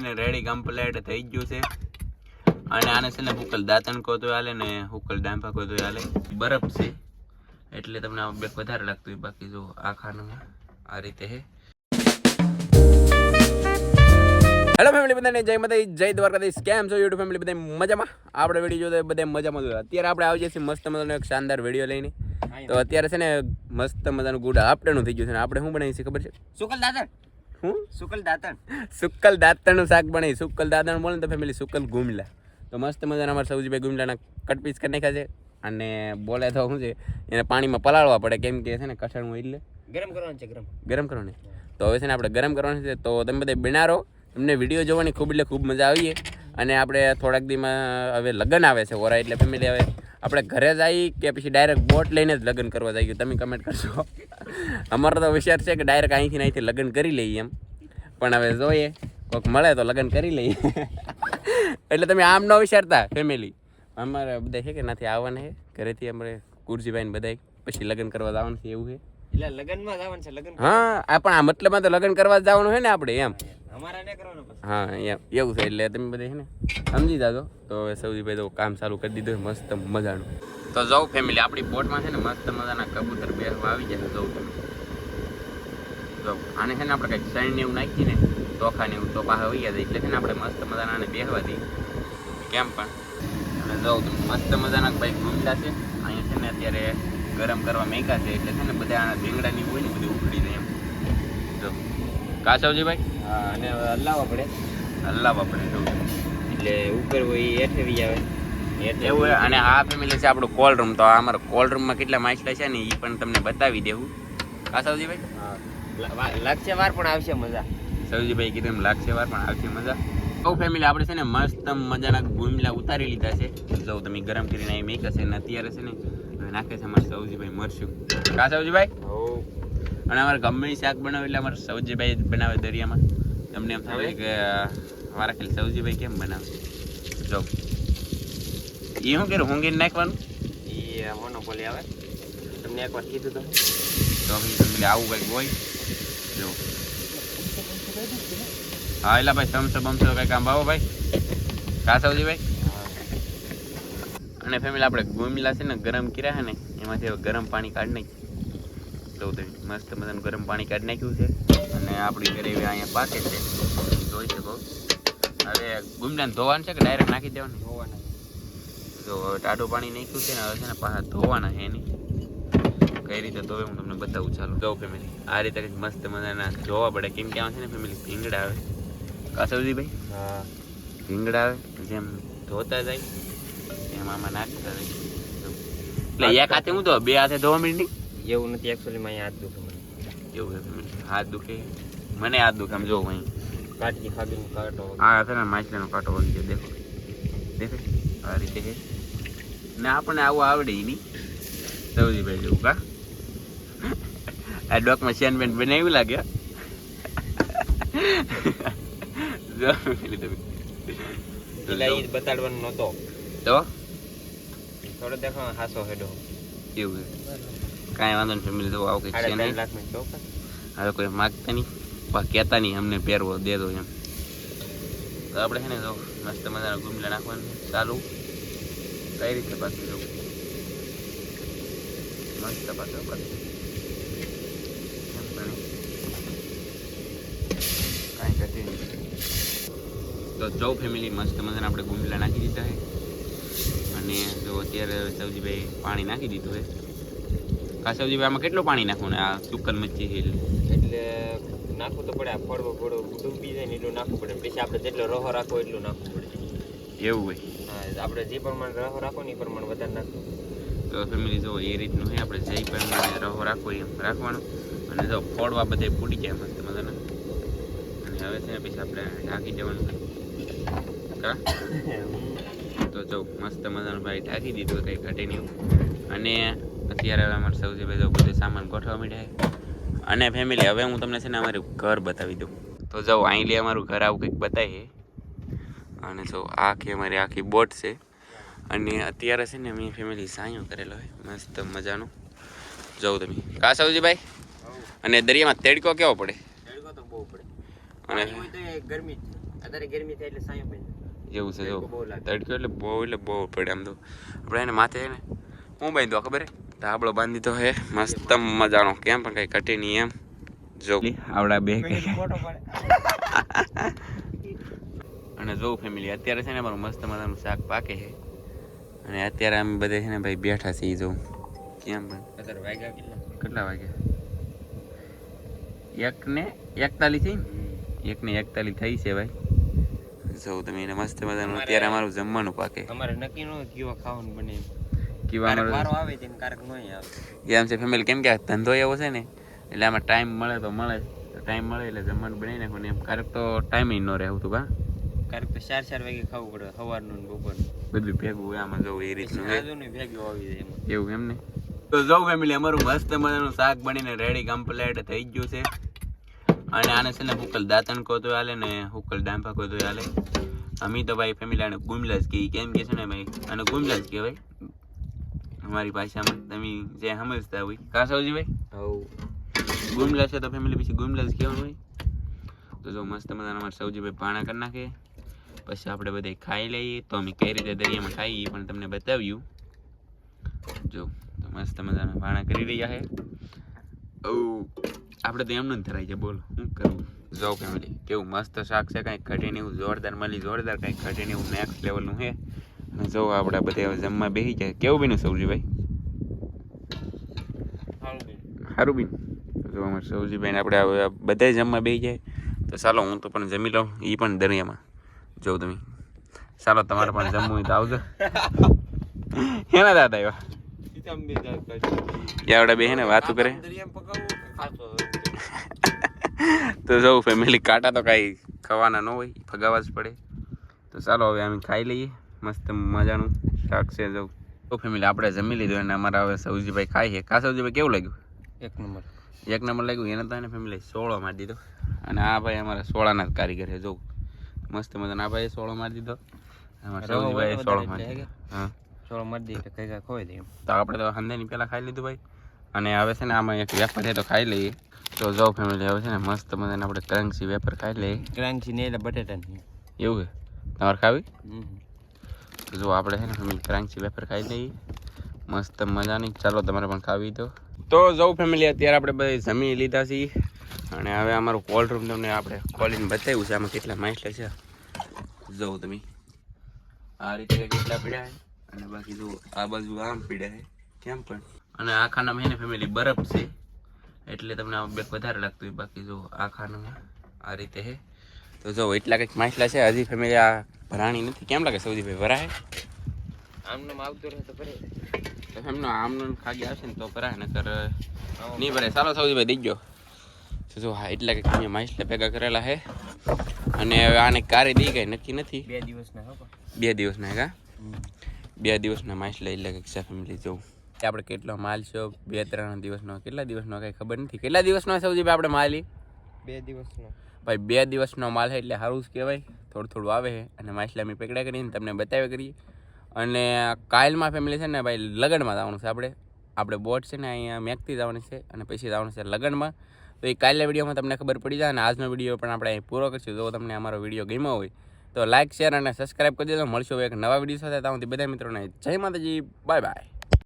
ને ready complete થઈ ગયું છે. અને આને છે ને હુકલ દાંતણ કોતો હાલે ને હુકલ ડાંફા કોતો હાલે. બરફ છે એટલે તમને આ બે વધારે લાગતું હોય બાકી જો આ ખાનામાં આ રીતે હે હેલો ફેમિલી બધાને જય માતા જય દ્વારકાધીશ. કેમ છો યુટ્યુબ ફેમિલી બધા મજામાં? આપણે વીડિયો જોતા બધા મજામાં જોઈએ અત્યારે આપણે આવી જઈએ છીએ મસ્ત મજાનો એક શાનદાર વીડિયો લઈને. તો અત્યારે છે ને મસ્ત મજાનું ગુડ આફ્ટરનું થઈ ગયું છે ને. આપણે શું બનાવીએ છીએ ખબર છે? સુકલ દાતણ. શું સુકલ દાતણ. સુકલ દાતણનું શાક બનાવી. સુકલ દાતણ બોલે તો ફેમિલી સુકલ ગુમલા. તો મસ્ત મજાના અમારા સૌજીભાઈ ગુમલાના કટ પીસ કરી નાખ્યા છે. અને બોલે તો શું છે એને પાણીમાં પલાળવા પડે. કેમ કે છે ને કઠણું એટલે ગરમ કરવાનું છે ગરમ. ગરમ કરવાનું તો હવે છે ને આપણે ગરમ કરવાનું છે. તો તમે બધા બિનારો. તમને વીડિયો જોવાની ખૂબ એટલે ખૂબ મજા આવીએ અને આપણે થોડાક દીમાં હવે લગ્ન આવે છે ઓરા એટલે ફેમિલી હવે આપણે ઘરે જઈ કે પછી ડાયરેક્ટ બોટ લઈને જ લગ્ન કરવા જઈએ. તમે કમેન્ટ કરશો અમારો તો વિચાર છે કે ડાયરેક્ટ અહીંથી અહીંથી લગ્ન કરી લઈએ એમ. પણ હવે જોઈએ. કોઈક મળે તો લગ્ન કરી લઈએ. એટલે તમે આમ ન વિચારતા ફેમિલી અમારે બધા છે કે નથી આવવાના છે? ઘરેથી અમારે કુરજીભાઈને બધા પછી લગ્ન કરવા જવાનું છે એવું છે. એટલે લગનમાં જવાનું છે લગન હા આ પણ આ મતલબમાં તો લગન કરવા જવાનું છે ને આપણે એમ. અમારા ને કરવાનું હા એમ. એવું છે એટલે તમે બધા છે ને સમજી જાજો. તો હવે સૌથી ભાઈ તો કામ ચાલુ કરી દીધું મસ્ત મજાનું. તો જાઉં ફેમિલી આપણી બોટમાં છે ને મસ્ત મજાના કબૂતર બે આવી જાય જવું તમે. જો આને છે ને આપણે કંઈક શણ ને એવું નાખીએ ને ચોખા ને એવું તો પાસે આવી જાય એટલે છે ને આપણે મસ્ત મજાના આને બેહવા દઈએ. કેમ પણ? અને જાઉં મસ્ત મજાના ભાઈ ઘૂમતા છે. અહીંયા છે ને અત્યારે ગરમ કરવા મેંકા છે એટલે છે ને બધા આના ભીંગડાની હોય ને બધી ઉખડી જાય એમ જો કાસવજીભાઈ હા અને હલાવવા પડે. હલાવવા પડે જો એટલે ઉપર હોય એ હેઠે વી આવે. એવું. અને આ ફેમિલી છે આપણો કોલ રૂમ તો આ અમારો કોલ રૂમમાં કેટલા માછલા છે ને એ પણ તમને બતાવી દેવું. હા લાગશે વાર પણ આવશે મજા. સૌજીભાઈ કીધું એમ લાગશે વાર પણ આવશે મજા. બહુ ફેમિલી આપણે છે ને મસ્ત મજાના ગુમલા ઉતારી લીધા છે. જો તમે ગરમ કરીને અહીં મેક હશે ને અત્યારે છે ને નાખે છે અમારે સૌજીભાઈ મરશું કા સૌજીભાઈ? અને અમારે ગમે શાક બનાવે એટલે અમારે સૌજીભાઈ બનાવે દરિયામાં. તમને એમ થાય કે મારા ખેલ સૌજીભાઈ કેમ બનાવે? જો. એ શું કે ઊંઘીને નાખવાનું? એ મોનોપોલી આવે. તમને એકવાર કીધું તો. તો તમને આવું કંઈક હોય. જો. હા એટલે ભાઈ સમસો બમસો કંઈક આમ ભાવો ભાઈ. કા ભાઈ અને ફેમિલી આપણે ગુમલા છે ને ગરમ કર્યા છે ને એમાંથી હવે ગરમ પાણી કાઢી નાખી તો મસ્ત મજાનું ગરમ પાણી કાઢી નાખ્યું છે. અને આપણી ગ્રેવી અહીંયા પાકે છે. જોઈ શકો. હવે ગુમલાને ધોવાનું છે કે ડાયરેક્ટ નાખી દેવાનું? ધોવાના જો હવે ટાઢું પાણી નાખ્યું છે ને હવે છે ને પાછા ધોવાના છે એની. કઈ રીતે ધોવે હું તમને બતાવું. ચાલો. જો ફેમિલી આ રીતે કંઈક મસ્ત મજાના જોવા પડે. કેમ કે આવે છે ને ફેમિલી ભીંગડા આવે. કાસવજી ભાઈ? હા. ભીંગડા આવે. જેમ ધોતા જાય એમ આમાં નાખતા એટલે એક હાથે હું તો બે હાથે ધોવા માંડી? એવું નથી એકચ્યુઅલી માં હાથ દુખે મને. એવું. હાથ દુખે? મને હાથ દુખે આમ જોવું અહીં. કાટકી ખાબીને કાંટો આ છે ને માછલીનો કાંટો વળી ગયો દેખો. દેખે? આ રીતે છે. ને આપણને આવું આવડે નહીં. સૌજી ભાઈ જેવું કા? આ ડોકમાં શેન બેન બનાવ્યું લાગે જો એ બતાડવાનો નહોતો. તો થોડો દેખો હાસો હેડો એવું છે કાંઈ વાંધો નહીં ફેમિલી તો આવું કંઈક છે સાડા ત્રણ નહીં લાખની ચોખા હવે કોઈ માગતા નહીં પણ કહેતા નહીં અમને પહેરવો દે દો એમ તો આપણે છે ને જો મસ્ત મજાના ગુમલા નાખવાનું છે. ચાલુ કઈ રીતે પાછું જવું મસ્ત પાછું પાછું એમ પણ કાંઈ ઘટે નહીં તો જો ફેમિલી મસ્ત મજાના આપણે ગુમલા નાખી દીધા છે અને જો અત્યારે સવજીભાઈ પાણી નાખી દીધું છે. કા સવજીભાઈ આમાં કેટલું પાણી નાખવું ને? આ સુકલ મચ્છી છે એટલે? નાખવું તો પડે આ ફળવો ફળવો ડૂબી જાય ને એટલું નાખવું પડે. પછી આપણે જેટલો રહો રાખો એટલું નાખવું પડે. એવું હોય. હા આપણે જે પ્રમાણે રહો રાખો ને એ પ્રમાણે વધારે નાખવું. તો ફેમિલી જો એ રીતનું છે આપણે જઈ પ્રમાણે રહો રાખો એમ રાખવાનું. અને જો ફળવા બધે ફૂટી જાય મસ્ત મજાના. અને હવે છે ને પછી આપણે ઢાંકી દેવાનું. કા? તો જો મસ્ત મજાનો ભાઈ ઢાંકી દીધું કંઈ ઘટે નહીં. અને અત્યારે હવે અમારે સૌથી બધો બધો સામાન ગોઠવા માંડ્યા અને ફેમિલી હવે હું તમને છે ને અમારું ઘર બતાવી દઉં. તો જાઉં અહીં લે અમારું ઘર આવું કંઈક બતાવીએ. અને જો આખી અમારી આખી બોટ છે. અને અત્યારે છે ને અમે ફેમિલી સાયો કરેલો હોય મસ્ત મજાનો. જાઉં તમે. કા સૌજીભાઈ? અને દરિયામાં તેડકો કેવો પડે? તડકો તો બહુ પડે. અને ગરમી અત્યારે ગરમી થાય એટલે સાયો ભાઈ એવું છે જો. તડકો બહુ લાગે. તડકો એટલે બહુ એટલે બહુ પડે આમ તો. આપણે એને માથે છે ને હું બાંધો ખબર હે? ધાબળો બાંધી તો હે મસ્ત મજાનો. કેમ પણ કઈ કટે નહીં એમ. જો. આવડા બે અને જો ફેમિલી અત્યારે છે ને અમારું મસ્ત મજાનું શાક પાકે છે. અને અત્યારે અમે બધે છે ને ભાઈ બેઠા છીએ જો. કેમ પણ અત્યારે વાગ્યા કેટલા? કેટલા વાગ્યા? એક ને એકતાલીસ થઈ ને? એક ને એકતાલીસ થઈ છે ભાઈ. જો તમે એને મસ્ત મજાનું અત્યારે અમારું જમવાનું પાકે. અમારે નક્કી ન હોય કેવા ખાવાનું બને કીવા મારો આવે તેમ કારક નહીં આવે. એમ છે ફેમિલી કેમ કે ધંધો એવો છે ને એટલે આમાં ટાઈમ મળે તો મળે. ટાઈમ મળે એટલે જમવાનું બનાવી નાખવાનું એમ. કારક તો ટાઈમ ન રહે આવતું કા કારક તો ચાર ચાર વાગે ખાવું પડે સવારનું ને બપોરનું. બધું ભેગું હોય આમાં જવું એ રીતનું છે ભેગું આવી જાય એમાં. એવું એમ ને? તો જવું ફેમિલી અમારું મસ્ત મજાનું શાક બનીને રેડી કમ્પ્લેટ થઈ ગયું છે. અને આને છે ને હુકલ દાંતણ કહો તો હાલે ને હુકલ ડાંફા કહો તો હાલે અમે તો ભાઈ ફેમિલી આને ગુમલાજ જ કહીએ. કેમ કે છે ને ભાઈ? આને ગુમલાજ કહેવાય. અમારી ભાષામાં તમે જે સમજતા હોય. કા ભાઈ? હવ. ગુમલા છે તો ફેમિલી પછી ગુમલા જ કહેવાનું હોય. તો જો મસ્ત મજાના અમારે સૌજીભાઈ પાણા કરી નાખે. પછી આપણે બધે ખાઈ લઈએ. તો અમે કઈ રીતે દરિયામાં ખાઈએ પણ તમને બતાવ્યું. જો તો મસ્ત મજાના પાણા કરી રહ્યા છે. ઓ આપણે તો એમનું જ ધરાય છે બોલો. શું કરવું? જો ફેમિલી કેવું મસ્ત શાક છે કાંઈ ઘટે ને એવું જોરદાર મળી જોરદાર કાંઈક ઘટે ને એવું નેક્સ્ટ લેવલનું છે. અને જો આપણે બધા હવે જમવા બેસી જાય. કેવું બીનું સૌજીભાઈ સારું બેન. સારું બીન જો અમારે સૌજીભાઈને આપણે હવે બધાય જમવા બેસી જાય. તો ચાલો હું તો પણ જમી લઉં એ પણ દરિયામાં. જોઉં તમે. ચાલો તમારે પણ જમવું હોય તો આવજો. એના દાદા કાઢી. એ આવડે બે ને વાતું કરે. તો જો ફેમિલી કાંટા તો કાંઈ ખાવાના ન હોય ફગાવા જ પડે. તો ચાલો હવે અમે ખાઈ લઈએ મસ્ત મજાનું શાક છે જો. તો ફેમિલી આપણે જમી લીધું અને અમારા હવે સૌજીભાઈ ખાય છે. કા સૌજીભાઈ કેવું લાગ્યું? એક નંબર. એક નંબર લાગ્યું? એને તો એને ફેમિલી સોળો મારી દીધો. અને આ ભાઈ અમારા સોળાના જ કારીગર છે જો. મસ્ત મજાનો. આ ભાઈ સોળો મારી દીધો. અમારા સૌજીભાઈ સોળો મારી દીધો. હે. સોળો મારી દીધો કઈ ખોઈ દઈએ તો આપણે તો હંદેની પહેલાં ખાઈ લીધું ભાઈ? અને હવે છે ને આમાં એક વેપાર છે તો ખાઈ લઈએ. તો જો ફેમિલી હવે છે ને મસ્ત મજાને આપણે ક્રંચી વેપર ખાઈ લઈએ. ક્રાંચી ને એટલે બટેટા નહીં એવું છે તમારે ખાવી? જો આપણે છે ને ફેમિલી ક્રાંચી વેપાર ખાઈ લઈએ. મસ્ત મજાની. ચાલો તમારે પણ ખાવી તો. તો જવું ફેમિલી અત્યારે આપણે બધી જમી લીધા છીએ. અને હવે અમારું કોલ્ડ રૂમ તમને આપણે ખોલીને બતાવ્યું છે આમાં કેટલા માઇસલા છે. જવું તમે. આ રીતે કેટલા પીડ્યા છે? અને બાકી જો આ બાજુ આમ પીડ્યા છે. કેમ પણ? અને આ ખાનામાં છે ફેમિલી બરફ છે. એટલે તમને આ બેક વધારે લાગતું હોય. બાકી જો આ ખાનામાં આ રીતે હે. તો જો એટલા કંઈક માછલા છે. હજી ફેમિલી આ ભરાણી નથી. કેમ લાગે સૌદીભાઈ ભરાય? આમનો આવતો રહે તો ભરે. તો એમનો આમનો ને ખાગી આવશે ને તો ભરાય નકર નહીં ભરાય. ચાલો સૌદીભાઈ દીજો તો જો હા એટલા કંઈક અહીંયા માછલા ભેગા કરેલા છે અને હવે આને કારે દઈ ગઈ નક્કી નથી. બે દિવસના બે દિવસના કા? બે દિવસના માછલા એટલે કંઈક છે ફેમિલી જોઉં આપણે કેટલો માલ છો? બે ત્રણ દિવસનો. કેટલા દિવસનો કાંઈ ખબર નથી. કેટલા દિવસનો સૌથી આપણે માલ બે દિવસનો. ભાઈ બે દિવસનો માલ છે એટલે સારું જ કહેવાય. થોડું થોડું આવે છે. અને માછલામી પેકડા કરીને તમને બતાવ્યા કરીએ. અને કાયલમાં ફેમિલી છે ને ભાઈ લગ્નમાં જવાનું છે આપણે. આપણે બોટ છે ને અહીંયા મેકથી જવાની છે અને પછી જવાનું છે લગ્નમાં. તો એ કાલના વિડીયોમાં તમને ખબર પડી જાય અને આજનો વીડિયો પણ આપણે અહીં પૂરો કરીશું. જો તમને અમારો વીડિયો ગમ્યો હોય તો લાઇક શેર અને સબસ્ક્રાઈબ કરી દેજો. મળશું એક નવા વીડિયો સાથે. ત્યાં બધા મિત્રોને જય માતાજી. Bye bye.